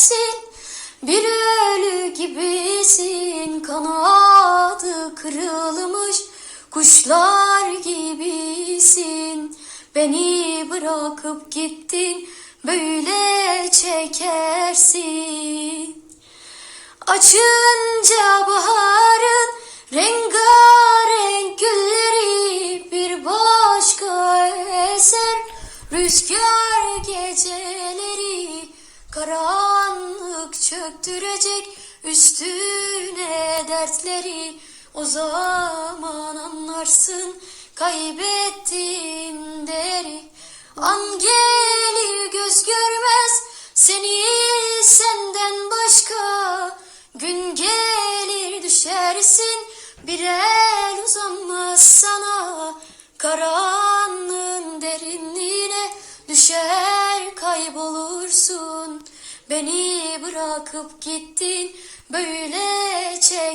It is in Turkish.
gülersin Bir ölü gibisin. Kanadı kırılmış. Kuşlar gibisin. Beni bırakıp gittin. Böyle çekersin. Açınca baharın rengarenk gülleri bir başka eser. Rüzgar geceleri karanlık çöktürecek üstüne dertleri. O zaman anlarsın kaybettim deri An gelir göz görmez seni senden başka. Gün gelir düşersin bir el uzanmaz sana. Karanlığın derinliğine düşer kaybolursun Beni bırakıp gittin böyle çek